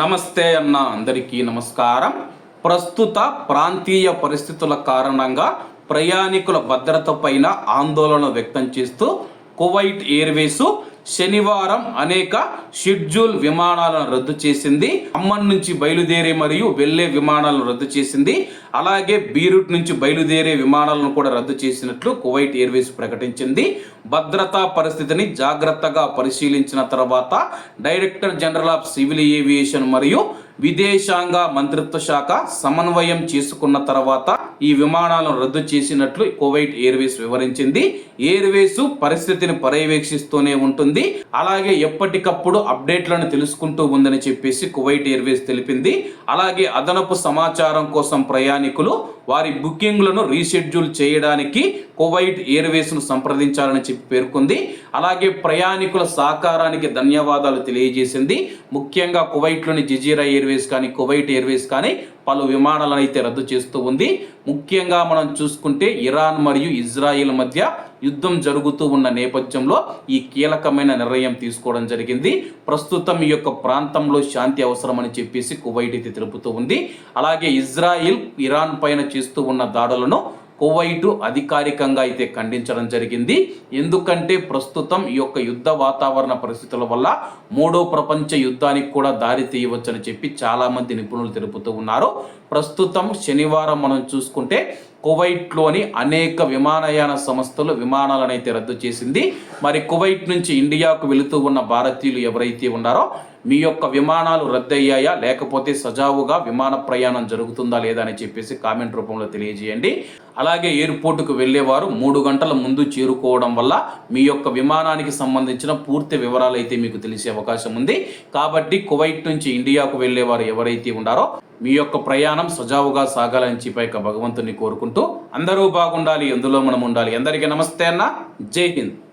నమస్తే అన్న అందరికీ నమస్కారం. ప్రస్తుత ప్రాంతీయ పరిస్థితుల కారణంగా ప్రయాణికుల భద్రత పైన ఆందోళన వ్యక్తం చేస్తూ కువైట్ ఎయిర్వేస్ శనివారం అనేక షెడ్యూల్ విమానాలను రద్దు చేసింది. అమ్మన్ నుంచి బయలుదేరే మరియు వెళ్ళే విమానాలను రద్దు చేసింది. అలాగే బీరూట్ నుంచి బయలుదేరే విమానాలను కూడా రద్దు చేసినట్లు కువైట్ ఎయిర్వేస్ ప్రకటించింది. భద్రతా పరిస్థితిని జాగ్రత్తగా పరిశీలించిన తర్వాత director general of civil aviation మరియు విదేశాంగ మంత్రిత్వ శాఖ సమన్వయం చేసుకున్న తర్వాత ఈ విమానాలను రద్దు చేసినట్లు కువైట్ ఎయిర్వేస్ వివరించింది. ఎయిర్వేస్ పరిస్థితిని పర్యవేక్షిస్తూనే ఉంటుంది. అలాగే ఎప్పటికప్పుడు అప్డేట్లను తెలుసుకుంటూ ఉందని చెప్పేసి కువైట్ ఎయిర్వేస్ తెలిపింది. అలాగే అదనపు సమాచారం కోసం ప్రయాణికులు వారి బుకింగ్లను రీషెడ్యూల్ చేయడానికి కువైట్ ఎయిర్వేస్ను సంప్రదించాలని చెప్పి పేర్కొంది. అలాగే ప్రయాణికుల సహకారానికి ధన్యవాదాలు తెలియజేసింది. ముఖ్యంగా కువైట్లోని జజీరా ఎయిర్వేస్ కానీ కువైట్ ఎయిర్వేస్ కానీ పలు విమానాలను అయితే రద్దు చేస్తూ ఉంది. ముఖ్యంగా మనం చూసుకుంటే ఇరాన్ మరియు ఇజ్రాయిల్ మధ్య యుద్ధం జరుగుతూ ఉన్న నేపథ్యంలో ఈ కీలకమైన నిర్ణయం తీసుకోవడం జరిగింది. ప్రస్తుతం ఈ యొక్క ప్రాంతంలో శాంతి అవసరమని చెప్పేసి కువైట్ అయితే తెలుపుతూ ఉంది. అలాగే ఇజ్రాయిల్ ఇరాన్ పైన చేస్తూ ఉన్న దాడులను కువైటు అధికారికంగా అయితే ఖండించడం జరిగింది. ఎందుకంటే ప్రస్తుతం ఈ యొక్క యుద్ధ వాతావరణ పరిస్థితుల వల్ల మూడో ప్రపంచ యుద్ధానికి కూడా దారి తీయవచ్చని చెప్పి చాలా మంది నిపుణులు తెలుపుతూ ఉన్నారు. ప్రస్తుతం శనివారం మనం చూసుకుంటే కువైట్లోని అనేక విమానయాన సంస్థలు విమానాలను అయితే రద్దు చేసింది. మరి కువైట్ నుంచి ఇండియాకు వెళుతూ ఉన్న భారతీయులు ఎవరైతే ఉన్నారో మీ యొక్క విమానాలు రద్దయ్యాయా? లేకపోతే సజావుగా విమాన ప్రయాణం జరుగుతుందా లేదా అని చెప్పేసి కామెంట్ రూపంలో తెలియజేయండి. అలాగే ఎయిర్పోర్టుకు వెళ్ళేవారు మూడు గంటల ముందు చేరుకోవడం వల్ల మీ యొక్క విమానానికి సంబంధించిన పూర్తి వివరాలు అయితే మీకు తెలిసే అవకాశం ఉంది. కాబట్టి కువైట్ నుంచి ఇండియాకు వెళ్ళేవారు ఎవరైతే ఉన్నారో మీ యొక్క ప్రయాణం సజావుగా సాగాలని చెప్పి భగవంతుని కోరుకుంటూ అందరూ బాగుండాలి ఎందులో మనం ఉండాలి. అందరికీ నమస్తే అన్న. జై హింద్.